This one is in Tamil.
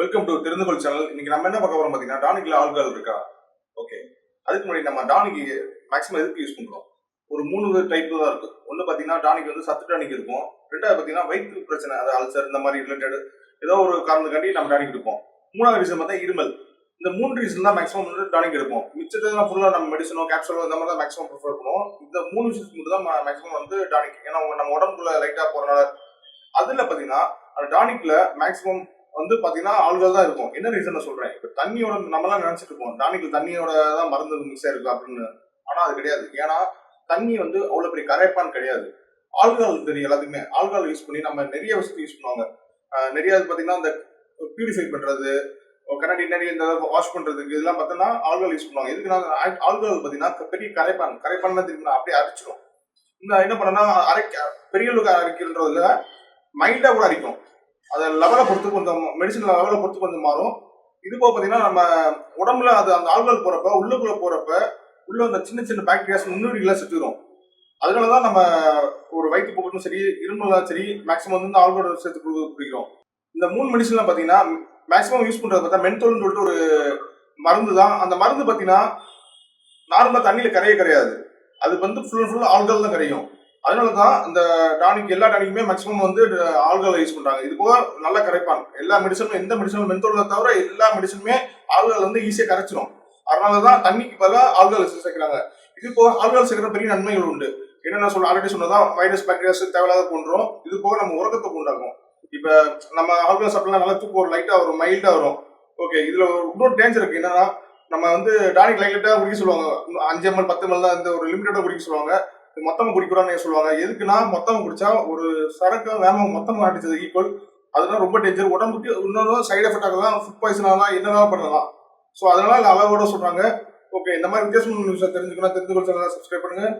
வெல்கம் டு தெரிந்துகொள் சேனல் இன்னைக்கு நம்ம என்ன பார்க்க போறோம் பாத்தீங்கன்னா டானிக்ல ஆல்கால் இருக்கா? ஓகே அதுக்கு முன்னாடி நம்ம டானிக்கு மேக்ஸிமம் எதுக்கு யூஸ் பண்றோம்? ஒரு மூணு டைப் தான் இருக்கு. ஒன்னு பாத்தீங்கன்னா டானிக் வந்து சத்து டானிக் இருக்கும். ரெண்டாவது பாத்தீங்கன்னா வயிற்று பிரச்சனை அது அல்சர் இந்த மாதிரி ரிலேட்டட் ஏதோ ஒரு காரணத்துக்காண்டி நம்ம டானிக் எடுப்போம். மூணாவது ரீசன் பார்த்தா இருமல். இந்த மூணு ரீசன் தான் மேக்ஸிமம் வந்து டானிக் எடுப்போம். மிச்சத்தெல்லாம் ஃபுல்லாக நம்ம மெடிசனோ கேப்சூலோ இந்த மாதிரி தான் மேக்ஸிமம் ப்ரிஃபர் பண்ணுவோம். இந்த மூணு விஷயத்துக்கு மட்டும் தான் மேக்ஸிமம் வந்து டானிக். ஏன்னா நம்ம உடம்புக்குள்ள லைட்டாக போகிறனால அதில் பார்த்தீங்கன்னா அந்த டானிக்கில் மேக்ஸிமம் வந்து பாத்தீங்கன்னா ஆளுகள் தான் இருக்கும். என்ன ரீசன் சொல்றேன்? இப்ப தண்ணியோட நம்மளாம் நினைச்சிட்டு இருப்போம். டானிக்ல தண்ணியோட தான் மருந்து மிக்ஸ் இருக்கு அப்படின்னு. ஆனா அது கிடையாது. ஏன்னா தண்ணி வந்து அவ்வளவு பெரிய கரைப்பான் கிடையாது. ஆல்கால் தெரியும் எல்லாத்துக்குமே. ஆல்கால் யூஸ் பண்ணி நம்ம நிறைய விஷயத்துக்கு யூஸ் பண்ணுவாங்க. நிறைய இது பாத்தீங்கன்னா இந்த பியூரிஃபை பண்றது கண்ணாடி நிறைய இந்த வாஷ் பண்றதுக்கு இதெல்லாம் பார்த்தோன்னா ஆல்கால் யூஸ் பண்ணுவாங்க. எதுக்குன்னா ஆல்கால் பாத்தீங்கன்னா பெரிய கரைப்பான். கரைப்பான் தெரியுமா அப்படியே அரைச்சிடும் இந்த என்ன பண்ணனா அரைக்க பெரிய அளவுக்கு அரைக்கிறதுல மைல்டா கூட அரைக்கும் அதை லெவலை பொறுத்து கொஞ்சம் மெடிசன் லெவலை பொறுத்து கொஞ்சம் மாறும். இது போக பார்த்தீங்கன்னா நம்ம உடம்புல அது அந்த ஆள்கள் போறப்ப உள்ளுக்குள்ள போறப்ப உள்ள அந்த சின்ன சின்ன பாக்டீரியாஸ் முன்னுரிகளை சுற்றிடும் அதனால தான் நம்ம ஒரு வயிற்று போக்கட்டும் சரி இருமலாம் சரி மேக்ஸிமம் வந்து இந்த சேர்த்து குடிக்கிறோம். இந்த மூணு மெடிசன்லாம் பார்த்தீங்கன்னா மேக்ஸிமம் யூஸ் பண்ணுறது பார்த்தா மென்தோல்னு சொல்லிட்டு ஒரு மருந்து தான். அந்த மருந்து பார்த்தீங்கன்னா நார்மலாக தண்ணியில் கரையே கிடையாது அது வந்து ஃபுல் அண்ட் ஃபுல் ஆள்கள் தான் கரையும். அதனால தான் இந்த டானிக் எல்லா டானிக்குமே மேக்ஸிமம் வந்து ஆல்கஹால் யூஸ் பண்றாங்க. இது போக நல்லா கரைப்பாங்க எல்லா மெடிசனும் எந்த மெடிசனும் மென்தோல தவிர எல்லா மெடிசனுமே ஆல்கஹால் வந்து ஈஸியாக கரைச்சிரும். அதனால தான் தண்ணிக்கு பதிலாக ஆல்கஹால் சேர்க்கிறாங்க இது போக ஆல்கஹால் சேர்க்கிற பெரிய நன்மைகள் உண்டு. என்னென்ன சொல்ல ஆல்ரெடி சொன்னதான் வைரஸ் பாக்டீரியாஸ் தேவையில்லாத போன்றோம் இது போக நம்ம உறக்கத்தை உண்டாக்கும். இப்போ நம்ம ஆல்கஹால் சாப்பிட்டலாம் நல்லா தூக்கம் ஒரு லைட்டாக வரும் மைல்டாக வரும். ஓகே இதில் ஒரு இன்னொரு டேஞ்சர் இருக்கு. என்னன்னா நம்ம வந்து டானிக் லைட்டாக குடிக்க சொல்லுவாங்க. அஞ்சு எம்எல் பத்து எம்எல் தான் இந்த ஒரு லிமிட்டடாக குடிக்க சொல்லுவாங்க. இது மொத்தமா குடிக்கிறான்னு சொல்லுவாங்க. எதுக்குன்னா மொத்தமா குடிச்சா ஒரு சரக்கு வேகம் மொத்தமா அடிச்சது ஈக்குவல் அதெல்லாம் ரொம்ப டேஞ்சர் உடம்புக்கு இன்னொரு சைடு எஃபெக்ட் ஆகலாம் ஃபுட் பாய்சன் ஆகலாம் என்னதான் பண்ணலாம். ஸோ அதனால அளவோட சொல்றாங்க. ஓகே இந்த மாதிரி வித்தியாசமான நியூஸை தெரிஞ்சுக்கணும் தெரிஞ்சு கொள்ள சப்ஸ்கிரைப் பண்ணுங்க.